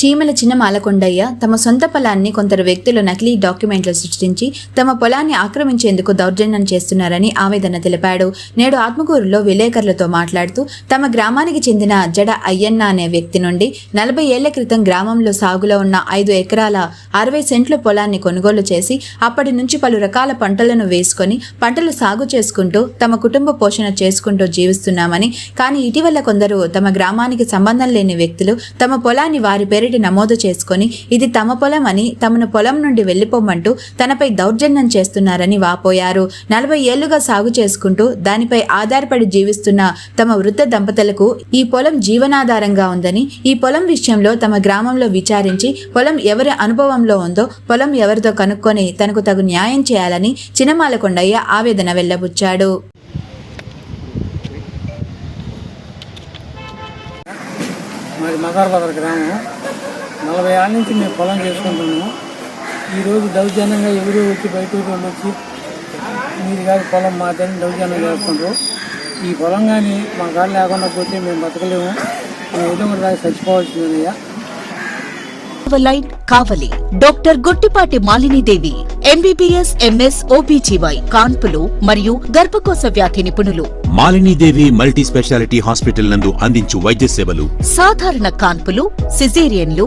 చీమల చిన్న మాలకొండయ్య తమ సొంత పొలాన్ని కొందరు వ్యక్తులు నకిలీ డాక్యుమెంట్లు సృష్టించి తమ పొలాన్ని ఆక్రమించేందుకు దౌర్జన్యం చేస్తున్నారని ఆవేదన తెలిపాడు. నేడు ఆత్మకూరులో విలేకరులతో మాట్లాడుతూ తమ గ్రామానికి చెందిన జడ అయ్యన్న అనే వ్యక్తి నుండి నలభై ఏళ్ళ క్రితం గ్రామంలో సాగులో ఉన్న ఐదు ఎకరాల అరవై సెంట్ల పొలాన్ని కొనుగోలు చేసి అప్పటి నుంచి పలు రకాల పంటలను వేసుకొని పంటలు సాగు చేసుకుంటూ తమ కుటుంబ పోషణ చేసుకుంటూ జీవిస్తున్నామని కానీ ఇటీవల కొందరు తమ గ్రామానికి సంబంధం లేని వ్యక్తులు తమ పొలాన్ని వారి పేరు పేరిట నమోదు చేసుకొని ఇది తమ పొలం అని తమను పొలం నుండి వెళ్ళిపోమంటూ తనపై దౌర్జన్యం చేస్తున్నారని వాపోయారు. నలభై ఏళ్ళుగా సాగు చేసుకుంటూ దానిపై ఆధారపడి జీవిస్తున్న తమ వృద్ధ దంపతులకు ఈ పొలం జీవనాధారంగా ఉందని ఈ పొలం విషయంలో తమ గ్రామంలో విచారించి పొలం ఎవరి అనుభవంలో ఉందో పొలం ఎవరితో కనుక్కొని తనకు తగు న్యాయం చేయాలని చినమాల కొండయ్య ఆవేదన వెళ్ళబుచ్చాడు. మాది మదార్బదర్ గ్రామం. నలభై ఏళ్ళ నుంచి మేము పొలం చేసుకుంటున్నాము. ఈరోజు దౌర్జన్యంగా ఎవరు వచ్చి బయట వచ్చి మీరు కాదు పొలం మాదని దౌర్జన్యం చేస్తుండ్రు. ఈ పొలం కానీ మా కాడ లేకుండా పోతే మేము బతకలేము. మేము ఏదో దాకా చచ్చిపోవాల్సిందయ్యా line Kavali. Doctor Guttipati Malinidevi MBBS MS OBGY కాన్పులు మరియు గర్భకోశ వ్యాధి నిపుణులు. మాలినీదేవి మల్టీ స్పెషాలిటీ హాస్పిటల్ నందు అందించు వైద్య సేవలు. సాధారణ కాన్పులు సిజేరియన్లు